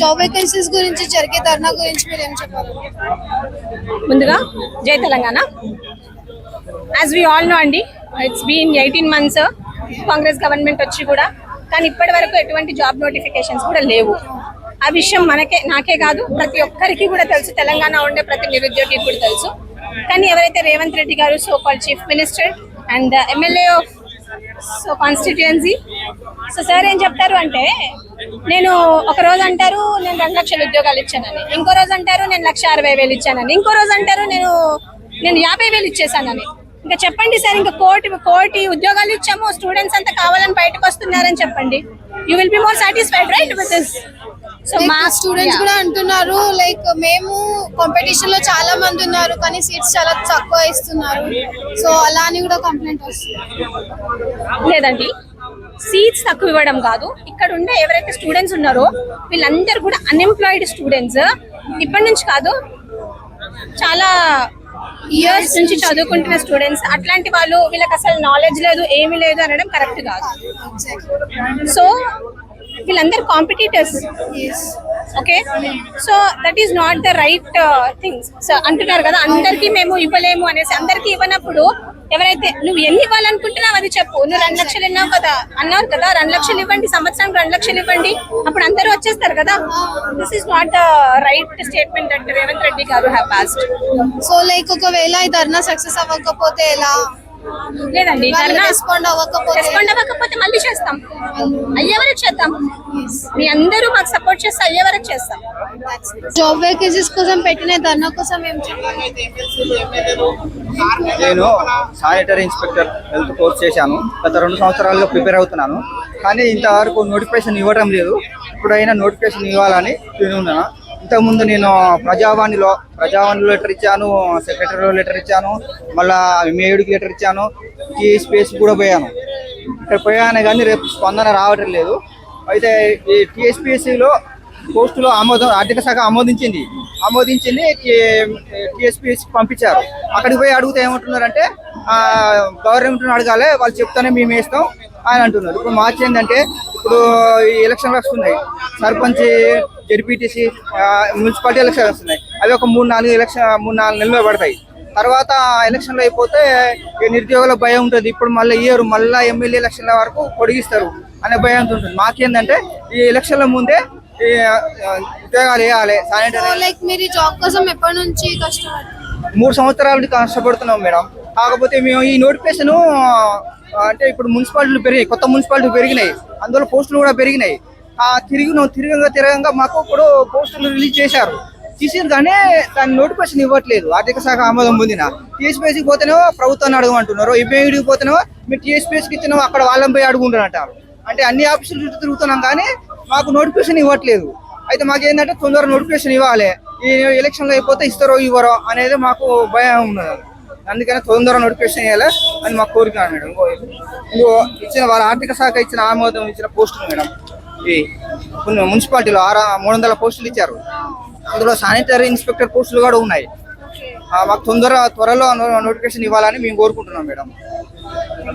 Job vacancies గురించి జరిగే ధర్నా గురించి మీరు ఏం చెప్పాలి ముందుగా జై Telangana. As we all know అండి it's been eighteen months Congress government వచ్చి కూడా కానీ ఇప్పటి వరకు ఎటువంటి జాబ్ నోటిఫికేషన్స్ కూడా లేవు. ఆ విషయం మనకే నాకే కాదు ప్రతి ఒక్కరికి కూడా తెలుసు. తెలంగాణ ఉండే ప్రతి నిరుద్యోగికి కూడా తెలుసు. కానీ ఎవరైతే రేవంత్ రెడ్డి గారు so call chief minister and MLA of so constituency so sir ఏం చెప్తారు అంటే నేను ఒక రోజు అంటారు నేను రెండు లక్షల ఉద్యోగాలు ఇచ్చానని. ఇంకో రోజు అంటారు నేను లక్ష అరవై వేలు ఇచ్చానని. ఇంకో రోజు అంటారు నేను నేను యాభై వేలు ఇచ్చేసానని ఇంకా చెప్పండి సార్ ఇంకా కోటి కోటి ఉద్యోగాలు ఇచ్చాము స్టూడెంట్స్ అంతా కావాలని బయటకు వస్తున్నారని చెప్పండి. You will be more satisfied right with this so మా స్టూడెంట్స్ కూడా అంటున్నారు లైక్ మేము కాంపిటీషన్లో చాలా మంది ఉన్నారు కానీ సీట్స్ చాలా తక్కువ ఇస్తున్నారు. సో అలా అని కూడా కంప్లైంట్ వస్తుంది. లేదండి. సీట్స్ తక్కువ ఇవ్వడం కాదు. ఇక్కడ ఉండే ఎవరైతే స్టూడెంట్స్ ఉన్నారో వీళ్ళందరూ కూడా అన్ఎంప్లాయిడ్ స్టూడెంట్స్ ఇప్పటి నుంచి కాదు చాలా ఇయర్స్ నుంచి చదువుకుంటున్న స్టూడెంట్స్ అట్లాంటి వాళ్ళు వీళ్ళకి అసలు నాలెడ్జ్ లేదు ఏమీ లేదు అనడం కరెక్ట్ కాదు. సో వీళ్ళందరూ competitors okay so that is not the right things so అంటున్నారు కదా అందరికీ మేము ఇవ్వలేము అనేసి అందరికీ ఇవ్వనప్పుడు ఎవరైతే నువ్వు ఎన్ని ఇవ్వాలనుకుంటున్నావు అది చెప్పు. నువ్వు రెండు లక్షలు ఇన్నావు కదా అన్నారు కదా రెండు లక్షలు ఇవ్వండి సంవత్సరానికి రెండు లక్షలు ఇవ్వండి అప్పుడు అందరూ వచ్చేస్తారు కదా. This is not the right statement అంటే రేవంత్ రెడ్డి గారు హ్యావ్ పాస్డ్ సో లైక్ ఒకవేళ ఈ ధర్నా సక్సెస్ అవ్వకపోతే ఎలా? లేదండి రెస్పాండ్ అవ్వకపోతే మళ్ళీ చేస్తాం. అయ్యే వరకు చేద్దాం. మీ అందరూ మాకు సపోర్ట్ చేస్తే అయ్యే వరకు చేస్తాం. జాబ్ వేకెన్సీస్ కోసం పెట్టిన ధర్నా కోసం ఏం చెప్పాలి? నేను శానిటరీ ఇన్స్పెక్టర్ హెల్త్ కోర్స్ చేశాను. గత రెండు సంవత్సరాలుగా ప్రిపేర్ అవుతున్నాను. కానీ ఇంతవరకు నోటిఫికేషన్ ఇవ్వడం లేదు. ఇప్పుడైనా నోటిఫికేషన్ ఇవ్వాలని నేను ఉన్నాను. ఇంతకుముందు నేను ప్రజావాణిలో ప్రజావాణిలో లెటర్ ఇచ్చాను సెక్రటరీలో లెటర్ ఇచ్చాను మళ్ళా మేయుడికి లెటర్ ఇచ్చాను ఈ స్పేస్ కూడా పోయాను. ఇక్కడ పోయాను కానీ రేపు స్పందన రావటం లేదు. అయితే ఈ టీఎస్పీఎస్సీలో పోస్టులో ఆమోదం ఆర్థిక శాఖ ఆమోదించింది. ఆమోదించింది టీఎస్పీఎస్సీ పంపించారు. అక్కడికి పోయి అడిగితే ఏమంటున్నారంటే గవర్నమెంట్ అడగాలి వాళ్ళు చెప్తానే మేము వేస్తాం అని అంటున్నారు ఇప్పుడు మార్చి ఏంటంటే ఇప్పుడు ఈ ఎలక్షన్లు వస్తున్నాయి. సర్పంచ్ జెడ్పీటీసీ మున్సిపాలిటీ ఎలక్షన్ వస్తున్నాయి. అవి ఒక మూడు నాలుగు ఎలక్షన్ మూడు నాలుగు నెలలు పడతాయి. తర్వాత ఎలక్షన్లు అయిపోతే ఈ నిరుద్యోగుల భయం ఉంటుంది. ఇప్పుడు మళ్ళీ ఇయ్యరు మళ్ళీ ఎమ్మెల్యే ఎలక్షన్ల వరకు పొడిగిస్తారు అనే భయం ఉంటుంది. మాకేందంటే ఈ ఎలక్షన్ల ముందే ఉద్యోగాలు వేయాలి లైక్ మీరు జాబ్ కోసం ఎప్పటి నుంచి కష్టపడుతున్నారు? మూడు సంవత్సరాల నుంచి కష్టపడుతున్నాం మేడం. కాకపోతే మేము ఈ నోటిఫికేషన్ అంటే ఇప్పుడు మున్సిపాలిటీలు పెరిగాయి కొత్త మున్సిపాలిటీ పెరిగినాయి అందులో పోస్టులు కూడా పెరిగినాయి. ఆ తిరిగి తిరగంగా తిరగంగా మాకు ఇప్పుడు పోస్టులు రిలీజ్ చేశారు. చేసారు కానీ దాని నోటిఫికేషన్ ఇవ్వట్లేదు. ఆర్థిక శాఖ ఆమోదం పొందిన. టీఎస్పీఎస్కి పోతేనేమో ప్రభుత్వాన్ని అడగమంటున్నారు. ఇబ్బందికి పోతేనేమో మీరు టీఎస్పీఎస్కి ఇచ్చినా అక్కడ వాళ్ళని పోయి అడుగుంటారంటారు. అంటే అన్ని ఆఫీసులు చుట్టూ తిరుగుతున్నాం కానీ మాకు నోటిఫికేషన్ ఇవ్వట్లేదు. అయితే మాకు ఏంటంటే తొందరగా నోటిఫికేషన్ ఇవ్వాలి. ఈ ఎలక్షన్లో అయిపోతే ఇస్తారో ఇవ్వరో అనేది మాకు భయం ఉన్నది. అందుకని తొందరగా నోటిఫికేషన్ చేయాలి అని మాకు కోరిక మేడం. ఇంకో ఇచ్చిన వాళ్ళ ఆర్థిక శాఖ ఇచ్చిన ఆమోదం ఇచ్చిన పోస్టులు మేడం. ఇవి కొన్ని మున్సిపాలిటీలో ఆరు మూడు వందల పోస్టులు ఇచ్చారు. అందులో శానిటరీ ఇన్స్పెక్టర్ పోస్టులు కూడా ఉన్నాయి. ఆ, మాకు తొందరగా త్వరలో నోటిఫికేషన్ ఇవ్వాలని మేము కోరుకుంటున్నాం మేడం.